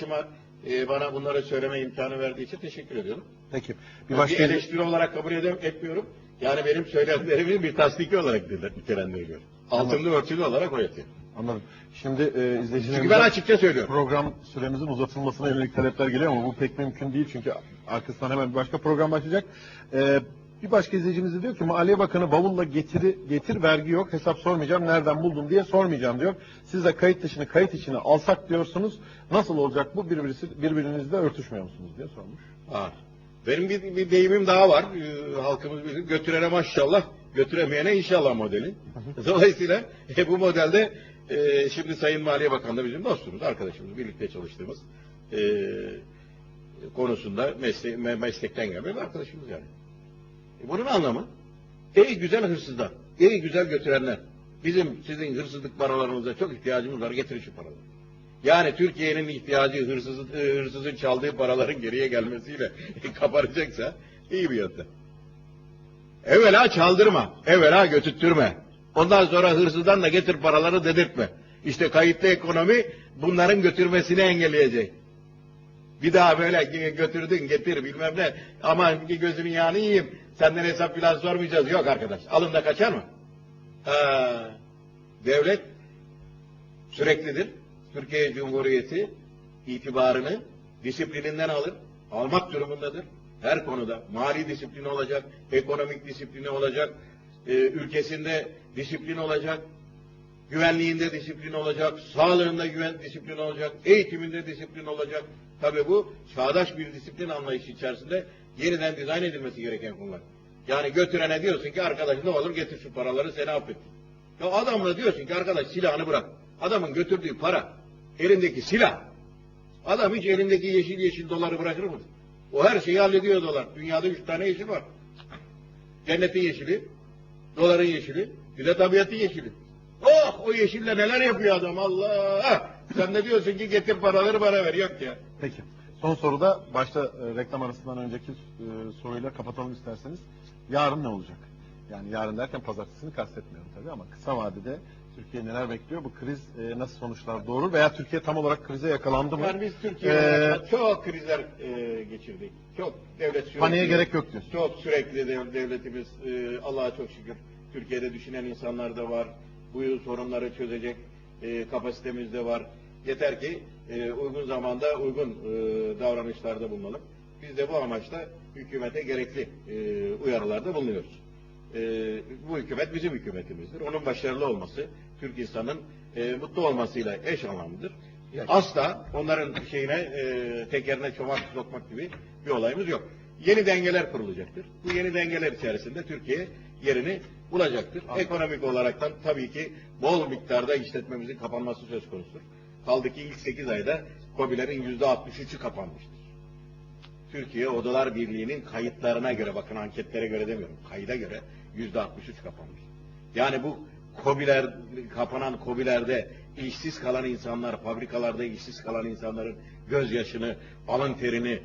arkadaşıma e, bana bunları söyleme imkanı verdiği için teşekkür ediyorum. Peki. Bir, Bir başka eleştiri olarak kabul edem, etmiyorum. Yani benim söylemlerimin bir tasdiki olarak nitelendiriyor. Altında örtülü olarak o yatıyor. Anladım. Şimdi e, Çünkü izleyicilerimize ben açıkça söylüyorum. program süremizin uzatılmasına yönelik talepler geliyor ama bu pek mümkün değil çünkü arkasından hemen bir başka program başlayacak. E, bir başka izleyicimiz de diyor ki Maliye Bakanı bavulla getiri, getir vergi yok hesap sormayacağım nereden buldun diye sormayacağım diyor. Siz de kayıt dışını kayıt içine alsak diyorsunuz. Nasıl olacak bu birbirisi, birbirinizle örtüşmüyor musunuz diye sormuş. Var. Benim bir, bir deyimim daha var. Ee, halkımız bilir. Götürene maşallah, götüremeyene inşallah modeli. Dolayısıyla e, bu modelde e, şimdi Sayın Maliye Bakanı da bizim dostumuz, arkadaşımız, birlikte çalıştığımız e, konusunda mesle me- meslekten gelme bir arkadaşımız yani. E, bunun anlamı ey güzel hırsızlar, ey güzel götürenler. Bizim sizin hırsızlık paralarınıza çok ihtiyacımız var. Getirin şu paraları. Yani Türkiye'nin ihtiyacı hırsızın, e, hırsızın çaldığı paraların geriye gelmesiyle kapanacaksa iyi bir yöntem. Evvela çaldırma, evvela götürtürme. Ondan sonra hırsızdan da getir paraları dedirtme. İşte kayıtlı ekonomi bunların götürmesini engelleyecek. Bir daha böyle gö- götürdün getir bilmem ne. Aman gözünün yağını yiyeyim. Senden hesap filan sormayacağız. Yok arkadaş. Alın da kaçar mı? Ha, devlet süreklidir. Türkiye Cumhuriyeti itibarını disiplininden alır. Almak durumundadır. Her konuda mali disiplini olacak, ekonomik disiplini olacak, e, ülkesinde disiplin olacak, güvenliğinde disiplin olacak, sağlığında güven disiplin olacak, eğitiminde disiplin olacak. Tabii bu çağdaş bir disiplin anlayışı içerisinde yeniden dizayn edilmesi gereken konular. Yani götürene diyorsun ki arkadaş ne olur getir şu paraları seni affettim. Ya adamla diyorsun ki arkadaş silahını bırak. Adamın götürdüğü para, elindeki silah. Adam hiç elindeki yeşil yeşil doları bırakır mı? O her şeyi hallediyor dolar. Dünyada üç tane yeşil var. Cennetin yeşili, doların yeşili, bir de tabiatın yeşili. Oh o yeşille neler yapıyor adam Allah! Sen de diyorsun ki getir paraları bana ver. Yok ya. Peki. Son soruda başta e, reklam arasından önceki e, soruyla kapatalım isterseniz. Yarın ne olacak? Yani yarın derken pazartesini kastetmiyorum tabii ama kısa vadede Türkiye neler bekliyor? Bu kriz e, nasıl sonuçlar doğurur? Veya Türkiye tam olarak krize yakalandı mı? Yani biz Türkiye Ee, çok krizler e, geçirdik. Çok devlet sürekli. Paniğe gerek yok diyorsun. Çok sürekli dev- devletimiz e, Allah'a çok şükür Türkiye'de düşünen insanlar da var. Bu sorunları çözecek e, kapasitemiz de var. Yeter ki e, uygun zamanda uygun e, davranışlarda bulunalım. Biz de bu amaçla hükümete gerekli e, uyarılarda bulunuyoruz. E, bu hükümet bizim hükümetimizdir. Onun başarılı olması, Türk insanın e, mutlu olmasıyla eş anlamlıdır. Asla onların şeyine, e, tekerine çomak sokmak gibi bir olayımız yok. Yeni dengeler kurulacaktır. Bu yeni dengeler içerisinde Türkiye yerini bulacaktır. Ekonomik olaraktan tabii ki bol miktarda işletmemizin kapanması söz konusudur. Kaldı ki ilk 8 ayda KOBİ'lerin %63'ü kapanmıştır. Türkiye Odalar Birliği'nin kayıtlarına göre, bakın anketlere göre demiyorum, kayda göre yüzde 63 kapanmış. Yani bu kobiler, kapanan kobilerde işsiz kalan insanlar, fabrikalarda işsiz kalan insanların gözyaşını, alın terini,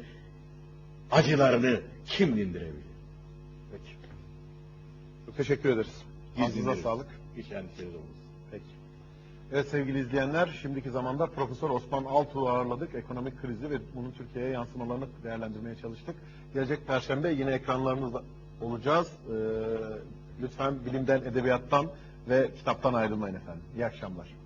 acılarını kim dindirebilir? Peki. Çok teşekkür ederiz. Ağzınıza sağlık. Hiç endişeniz olmasın. Peki. Evet sevgili izleyenler, şimdiki zamanda Profesör Osman Altuğ'u ağırladık. Ekonomik krizi ve bunun Türkiye'ye yansımalarını değerlendirmeye çalıştık. Gelecek Perşembe yine ekranlarınızda olacağız. Ee, lütfen bilimden, edebiyattan ve kitaptan ayrılmayın efendim. İyi akşamlar.